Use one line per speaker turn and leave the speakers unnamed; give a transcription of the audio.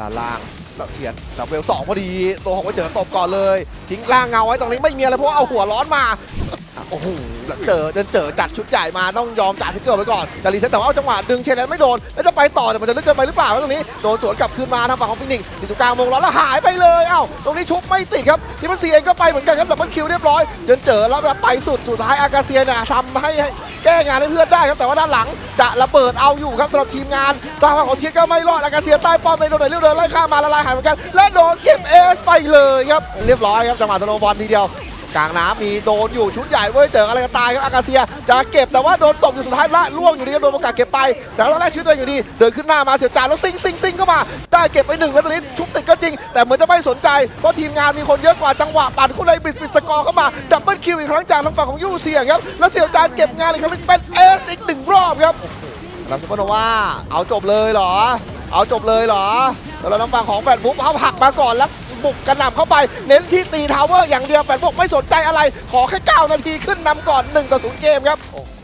ด้านล่างดับเทียนดับเวลสองพอดี ตัวของก็เจอตบก่อนเลย ทิ้งล่างเงาไว้ตรงนี้ไม่มีอะไรเพราะว่าเอาหัวร้อนมา โอ้โหเจอเจอเจอจัดชุดใหญ่มาต้องยอมจ่ายพิกเกอร์ไปก่อนจะรีเซ็ตแต่ว่าเอาจังหวะดึงเชนแลนไม่โดนแล้วจะไปต่อแต่มันจะลึกเกินไปหรือเปล่าตรงนี้โดนสวนกลับคืนมาทางฝั่งของฟินิกส์ติดอยู่กลางวงล้อแล้วหายไปเลยเอ้าตรงนี้ชุบไม่ติดครับทีมันซีเองก็ไปเหมือนกันครับดับเบิลคิวเรียบร้อยเจอเจอแล้วแบบไปสุดสุดท้ายอากาเซียเนี่ยทำให้แก้งานให้เพื่อนได้ครับแต่ว่าด้านหลังจะระเบิดเอาอยู่ครับสำหรับทีมงานทางฝั่งของเทียก็ไม่รอดอากาเซียใต้ป้อมไปโดนไหนเรียวเดินไล่ข้ามมาละลายหายเหมือนกันและโดนเก็บเอสไปเลยครับเรียบร้อยครับจังหวะสโนบอลทีเดียว กลางน้ำมีโดนอยู่ชุดใหญ่เว้ยเจออะไรกันตายครับอากาเซีย จะเก็บแต่ว่าโดนตบอยู่สุดท้ายละล่วงอยู่ดีก็โดนประกาศเก็บไปแต่ตอนแรกชีวิตตัวเองอยู่ดี เดินขึ้นหน้ามาเสียบจานแล้วซิงซิงซิงเข้ามา ได้เก็บไปหนึ่งแล้วตอนนี้ชุบติดก็จริง แต่เหมือนจะไม่สนใจเพราะทีมงานมีคนเยอะกว่าจังหวะปั่นคู่ในบิดบิดสกอร์เข้ามาดับเบิลคิวอีกครั้งจากทางฝั่งของยูเซียครับแล้วเสียบจานเก็บงานอีกครั้งเป็นเอสอีกหนึ่งรอบครับรับซุปเปอร์โนวาเอาจบเลยเหรอ เอาจบเลยเหรอแล้วทางฝั่งของแฟนบุ๊บเอาหักมาก่อนแล้ว บุกกระหน่ำเข้าไป เน้นที่ตีทาวเวอร์อย่างเดียวแปดพวกไม่สนใจอะไร ขอแค่ 9 นาทีขึ้นนำก่อน1ต่อ0เกมครับ
โอ้โห